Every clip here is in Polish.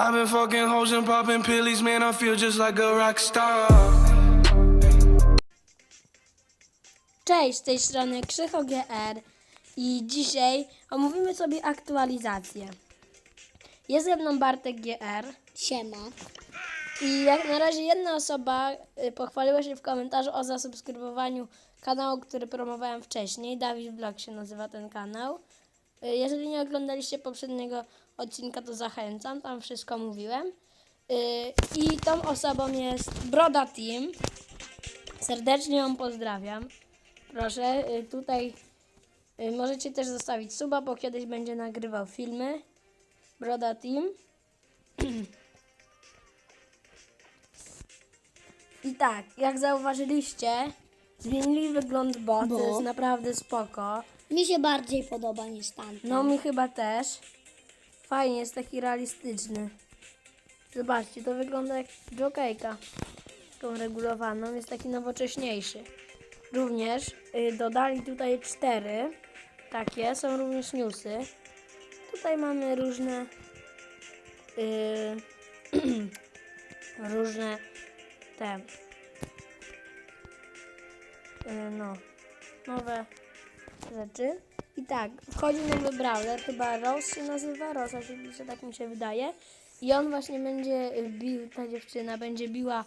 I've been fucking hoes and popping pillies, man. I feel just like a rock star. Cześć, z tej strony Krzycho GR i dzisiaj omówimy sobie aktualizację. Jest ze mną Bartek GR Siema. i jak na razie jedna osoba y, pochwaliła się w komentarzu o zasubskrybowaniu kanału, który promowałem wcześniej. Dawid Vlog się nazywa ten kanał. Y, Jeżeli nie oglądaliście poprzedniego odcinka, to zachęcam, tam wszystko mówiłem. Y, I tą osobą jest Broda Team. Serdecznie ją pozdrawiam. Proszę, y, tutaj y, możecie też zostawić suba, bo kiedyś będzie nagrywał filmy. Broda Team. I tak, jak zauważyliście, zmienili wygląd bot, Bo? to jest naprawdę spoko. Mi się bardziej podoba niż tamten. No mi chyba też. Fajnie, jest taki realistyczny. Zobaczcie, to wygląda jak jokejka. Taką regulowaną, jest taki nowocześniejszy. Również y, dodali tutaj cztery. Takie, są również newsy. Tutaj mamy różne y, różne te y, no nowe rzeczy. I tak, wchodzi nowy brawler, chyba Rose się nazywa, Rosa się pisze, tak mi się wydaje. I on właśnie będzie y, bił, ta dziewczyna będzie biła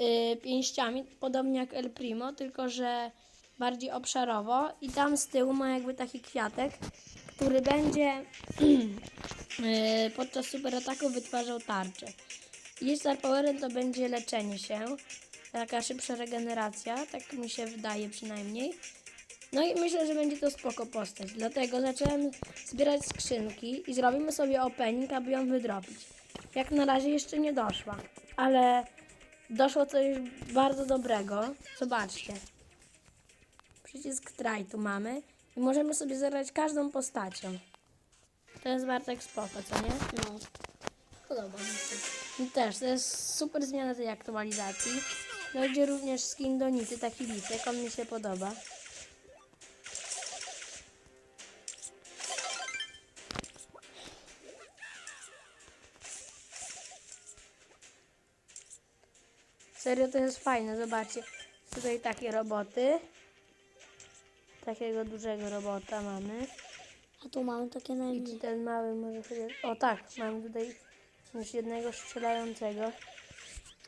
y, pięściami, podobnie jak El Primo, tylko że bardziej obszarowo. I tam z tyłu ma jakby taki kwiatek, który będzie y, podczas super ataku wytwarzał tarczę. I Star Powerem to będzie leczenie się, taka szybsza regeneracja, tak mi się wydaje przynajmniej. No i myślę, że będzie to spoko postać. Dlatego zacząłem zbierać skrzynki i zrobimy sobie opening, aby ją wydrobić. Jak na razie jeszcze nie doszła, ale doszło coś bardzo dobrego. Zobaczcie. Przycisk try tu mamy i możemy sobie zagrać każdą postacią. To jest Bartek spoko, co nie? No. Podoba mi się. I też, to jest super zmiana tej aktualizacji. Dojdzie również skin do Nity, taki lisek, on mi się podoba. Serio to jest fajne, zobaczcie. Tutaj takie roboty. Takiego dużego robota mamy. A tu mamy takie I najmniej. ten mały może sobie... O tak, mam tutaj już jednego strzelającego.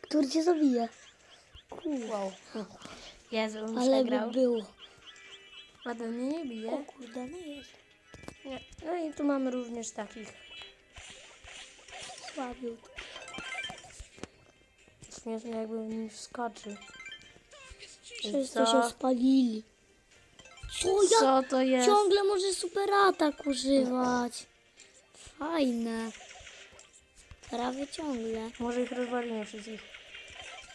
Który cię zabije? Wow. Jezu, on Ale przegrał. by było. A ten mnie nie O bije. kurde, no jest. Nie. No i tu mamy również takich. Słabiutko. Śmiesznie jakby w nim wskoczy. Wszyscy się spalili. Co ja? Co to jest? Ciągle może super atak używać. Fajne. Prawie ciągle. Może ich rozwalimy wszystkich.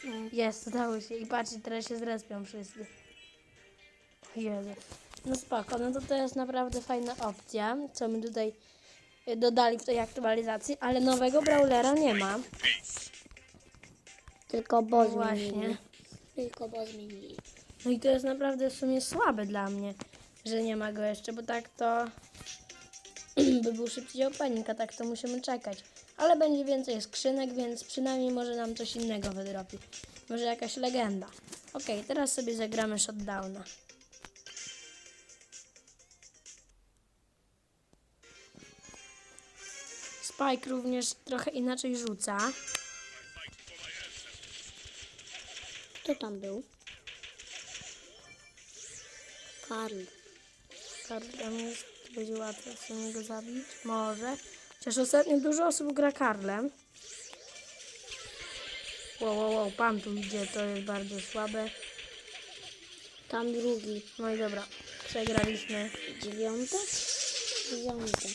No. Jest, udało się. I patrzcie, teraz się zrespią wszyscy. Jezu. No spoko, no to to jest naprawdę fajna opcja, co my tutaj y, dodali w tej aktualizacji, ale nowego brawlera nie ma. Tylko bo No właśnie. zmienili. Tylko bo zmienili. No i to jest naprawdę w sumie słabe dla mnie, że nie ma go jeszcze, bo tak to by był szybciej opening, a tak to musimy czekać. Ale będzie więcej skrzynek, więc przynajmniej może nam coś innego wydropi. Może jakaś legenda. Okej, teraz sobie zagramy shutdowna. Spike również trochę inaczej rzuca. Kto tam był? Karl. Karl tam jest, będzie łatwo w go zabić. Może. Chociaż ostatnio dużo osób gra Karlem. Wow, wow, wow, pan tu idzie, to jest bardzo słabe. Tam drugi. No i dobra, przegraliśmy. Dziewiąte? Dziewiąte.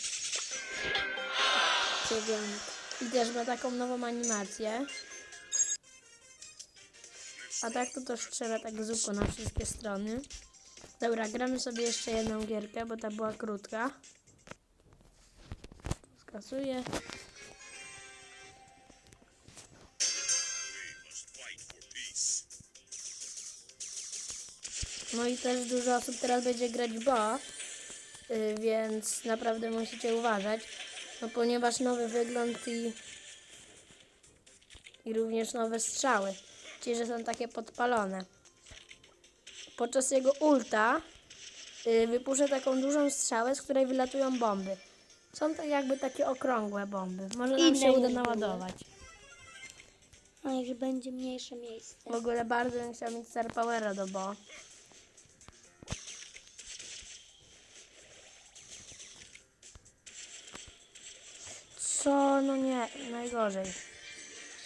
Dziewiąte. I też ma taką nową animację. A tak to też strzela tak z łuku na wszystkie strony. Dobra, gramy sobie jeszcze jedną gierkę, bo ta była krótka. Skasuję. No i też dużo osób teraz będzie grać bo, y, więc naprawdę musicie uważać. No ponieważ nowy wygląd i i również nowe strzały, czyli że są takie podpalone. Podczas jego ulta y, wypuszcza taką dużą strzałę, z której wylatują bomby. Są to jakby takie okrągłe bomby. Może nam Inne się uda naładować. A jak będzie mniejsze miejsce. W ogóle bardzo bym chciał mieć Star Powera do bo. Co? No nie, najgorzej.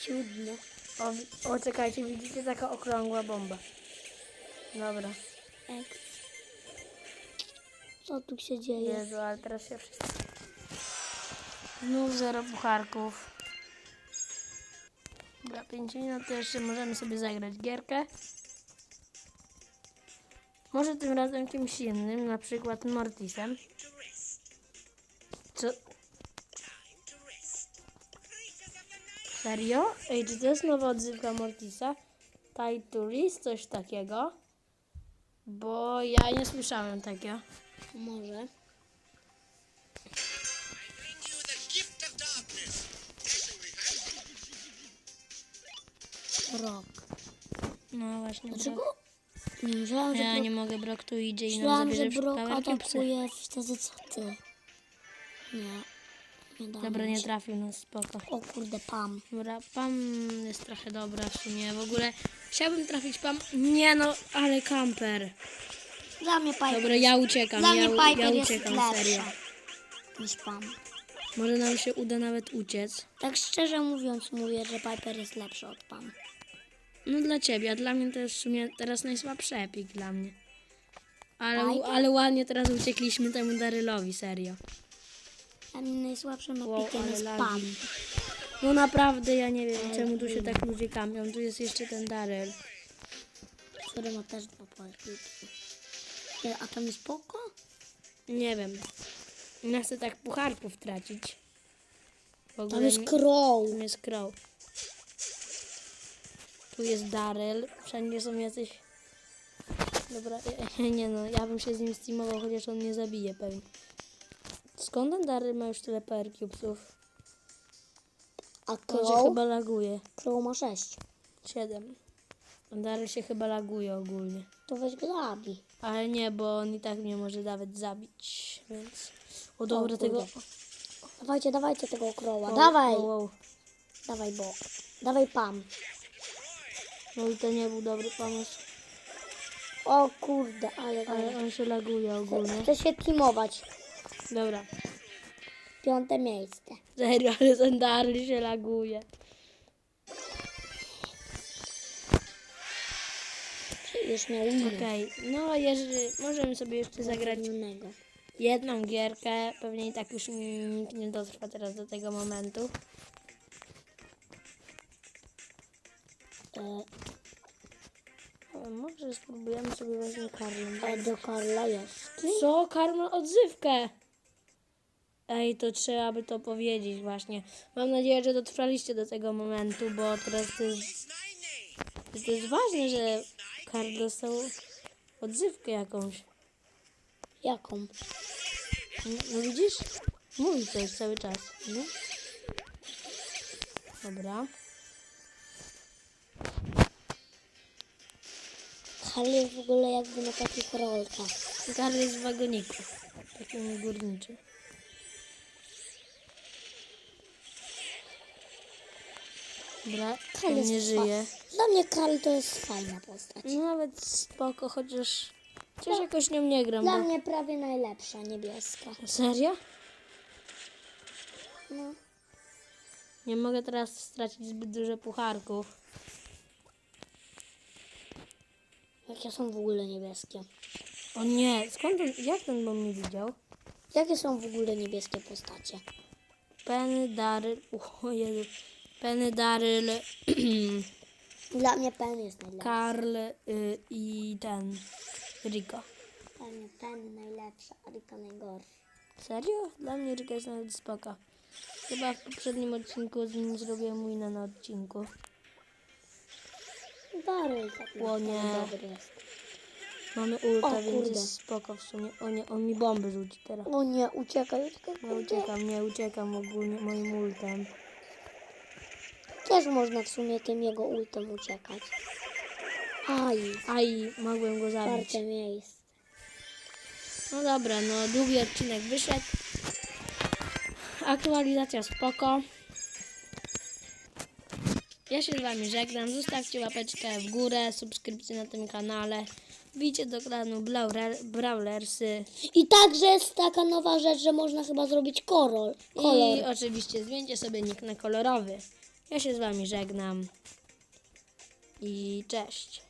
Siódmy. O, o czekajcie, widzicie taka okrągła bomba. Dobra. Co tu się dzieje? Jezu, ale teraz się wszyscy... Znów zero pucharków. Dobra, 5 minut to jeszcze możemy sobie zagrać gierkę. Może tym razem kimś innym, na przykład Mortisem. Co? Serio? Ej, czy to jest nowa odzywka Mortisa? Tourist, coś takiego? Bo ja nie słyszałem takiego. Może. Rok. No właśnie. Dlaczego? Nie myślałam, że Ja Brok... nie mogę, Brok tu idzie i nam Myślałam, że zabierze Brok power cupsy. atakuje wtedy co ty. Nie. Dało Dobra, nie trafił nas, spoko. O kurde, Pam. Dobra, Pam jest trochę dobra w sumie. W ogóle chciałbym trafić Pam. Nie no, ale kamper. Dla mnie Piper, Dobra, ja uciekam, dla ja, mnie ja Piper jest uciekam, lepsza serio. niż Pam. Może nam się uda nawet uciec. Tak szczerze mówiąc mówię, że Piper jest lepszy od Pam. No dla ciebie, a dla mnie to jest w sumie teraz najsłabszy epik dla mnie. Ale, Piper? ale ładnie teraz uciekliśmy temu Darylowi, serio. Mnie najsłabszym Wow, epikiem jest lagi. Pam. No naprawdę, ja nie wiem, czemu tu się tak ludzie kamią. Tu jest jeszcze ten Daryl. Który ma też dwa powercupy. Nie, A tam jest spoko? Nie wiem. Nie chcę tak pucharków tracić. Tam jest Crow. Tam jest Crow. Tu jest Daryl. Wszędzie są jacyś... Dobra, nie no, ja bym się z nim steamował, chociaż on nie zabije pewnie. Skąd ten Daryl ma już tyle PR cubesów? A On się Crow? chyba laguje. Crow ma sześć. Siedem. Daryl się chyba laguje ogólnie. To weź go zabij. Ale nie, bo on i tak mnie może nawet zabić, więc... O dobra, kurde. tego... Dawajcie, dawajcie tego Crowa. Dawaj. wow, wow. Dawaj, bo. Dawaj Pam. No i to nie był dobry pomysł. O kurde, ale... Ale on się laguje ogólnie. Chcę się teamować. Dobra. Piąte miejsce. Serio, ale ten Daryl się laguje. Już miał. Okej, no jeżeli możemy sobie jeszcze zagrać Innego. jedną gierkę, pewnie i tak już nikt nie dotrwa teraz do tego momentu. E, może spróbujemy sobie właśnie Karlem. e, do Karla jest. Co? Karl ma odzywkę! Ej, to trzeba by to powiedzieć właśnie. Mam nadzieję, że dotrwaliście do tego momentu, bo teraz to jest, to jest ważne, że Karl dostał odzywkę jakąś. Jaką? No, no widzisz? Mówi coś cały czas. No. Dobra. Karl jest w ogóle jakby na takich rolkach. Karl jest w wagoniku. Takim górniczym. Dobra, Karl jest nie fa- żyje. Dla mnie Karl to jest fajna postać. No nawet spoko, chociaż... Chociaż jakoś nią nie gram, Dla bo... mnie prawie najlepsza, niebieska. Serio? No. Nie mogę teraz stracić zbyt dużo pucharków. Jakie są w ogóle niebieskie? O nie, skąd on... Jak ten bomb mnie widział? Jakie są w ogóle niebieskie postacie? Penny, Daryl... O Jezu. Penny, Daryl... Dla mnie Pen jest najlepszy. Karl y, i ten Rico. Dla mnie Pen najlepsza, a Rika najgorsza. Serio? Dla mnie Rico jest nawet spoko. Chyba w poprzednim odcinku z nim zrobiłem wina na odcinku. Daryl tak O nie. dobry jest. Mamy ulta, O, więc kurde. jest spoko w sumie. O nie, on mi bomby rzuci teraz. O nie, uciekaj, uciekaj. Ja uciekam, nie uciekam ogólnie moim ultem. Też można w sumie tym jego ultem uciekać. Aj, Aj, mogłem go zabić. czwarte miejsce. No dobra, no długi odcinek wyszedł. Aktualizacja spoko. Ja się z wami żegnam. Zostawcie łapeczkę w górę, subskrypcję na tym kanale. Wbijcie do klanu Blaure- Brawlersy. I także jest taka nowa rzecz, że można chyba zrobić kolor. kolor. I oczywiście zmieńcie sobie nick na kolorowy. Ja się z wami żegnam. I cześć.